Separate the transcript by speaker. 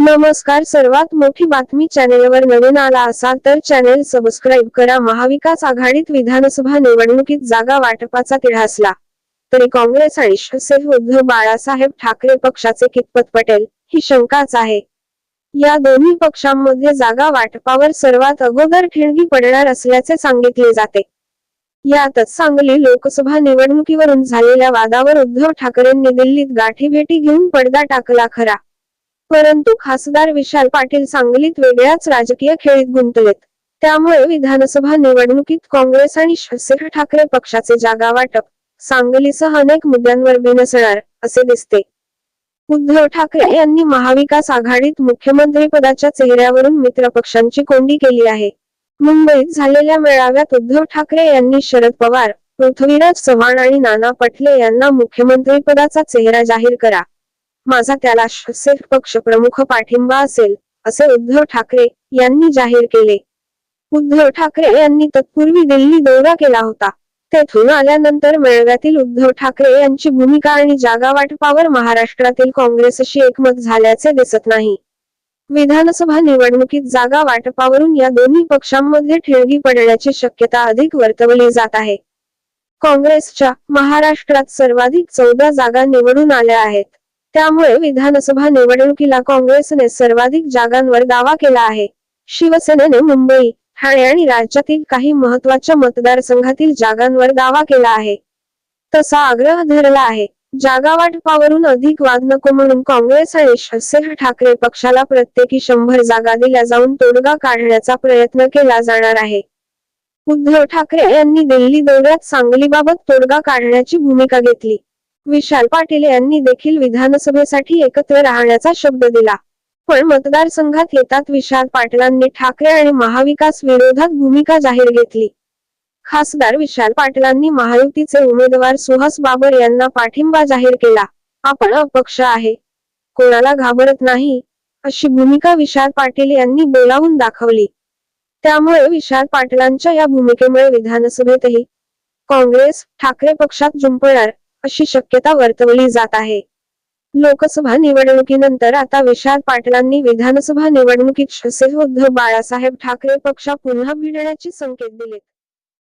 Speaker 1: नमस्कार सर्वात मोठी बातमी चॅनेलवर नवीन आला असाल तर चॅनेल सबस्क्राईब करा. महाविकास आघाडीत विधानसभा निवडणुकीत जागा वाटपाचा तिढासला तरी काँग्रेस आणि शिवसेना उद्धव बाळासाहेब ठाकरे पक्षाचे कितपत पटेल ही शंकाच आहे. या दोन्ही पक्षांमध्ये जागा वाटपावर सर्वात अगोदर ठिणगी पडणार असल्याचे सांगितले जाते. यातच सांगली लोकसभा निवडणुकीवरून झालेल्या वादावर उद्धव ठाकरेंनी दिल्लीत गाठीभेटी घेऊन पडदा टाकला खरा. परंतु खासदार विशाल पाटील सांगलीत वेगळ्याच राजकीय खेळीत गुंतलेत. त्यामुळे विधानसभा निवडणुकीत काँग्रेस आणि शिवसेना ठाकरे पक्षाचे जागा वाटप सांगलीसह अनेक मुद्द्यांवर बिनसणार असे दिसते. उद्धव ठाकरे यांनी महाविकास आघाडीत मुख्यमंत्री पदाच्या चेहऱ्यावरून मित्र पक्षांची कोंडी केली आहे. मुंबईत झालेल्या मेळाव्यात उद्धव ठाकरे यांनी शरद पवार पृथ्वीराज चव्हाण आणि नाना पटले यांना मुख्यमंत्री पदाचा चेहरा जाहीर करा. माझा त्याला शिवसेना पक्ष प्रमुख पाठिंबा असेल असे उद्धव ठाकरे यांनी जाहीर केले. उद्धव ठाकरे यांनी तत्पूर्वी दिल्ली दौरा केला होता. तेथून आल्यानंतर मेळव्यातील उद्धव ठाकरे यांची भूमिका आणि जागा वाटपावर महाराष्ट्रातील काँग्रेसशी एकमत झाल्याचे दिसत नाही. विधानसभा निवडणुकीत जागा वाटपावरून या दोन्ही पक्षांमध्ये ठिणगी पडण्याची शक्यता अधिक वर्तवली जात आहे. काँग्रेसच्या महाराष्ट्रात सर्वाधिक चौदा जागा निवडून आल्या आहेत. त्यामुळे विधानसभा निवडणुकीला काँग्रेसने सर्वाधिक जागांवर दावा केला आहे. शिवसेनेने मुंबई ठाणे आणि राज्यातील काही महत्त्वाच्या मतदारसंघातील जागांवर दावा केला आहे. तसा आग्रह धरला आहे. जागा वाटपावरून अधिक वाद नको म्हणून काँग्रेस आणि शिवसेना ठाकरे पक्षाला प्रत्येकी शंभर जागा दिल्या जाऊन तोडगा काढण्याचा प्रयत्न केला जाणार आहे. उद्धव ठाकरे यांनी दिल्ली दौऱ्यात सांगलीबाबत तोडगा काढण्याची भूमिका घेतली. विशाल पाटील यांनी देखील विधानसभेसाठी एकत्र राहण्याचा शब्द दिला. पण मतदारसंघात येतात विशाल पाटलांनी ठाकरे आणि महाविकास विरोधात भूमिका जाहीर घेतली. खासदार विशाल पाटलांनी महायुतीचे उमेदवार सुहास बाबर यांना पाठिंबा जाहीर केला. आपण अपक्ष आहे. कोणाला घाबरत नाही अशी भूमिका विशाल पाटील यांनी बोलावून दाखवली. त्यामुळे विशाल पाटलांच्या या भूमिकेमुळे विधानसभेतही काँग्रेस ठाकरे पक्षात जुंपणार अशी शक्यता वर्तवली जात आहे. लोकसभा निवडणुकीनंतर आता विशाल पाटलांनी विधानसभा निवडणुकीत शिवसेना उद्धव बाळासाहेब ठाकरे पक्षा पुन्हा भिडण्याचे संकेत दिलेत.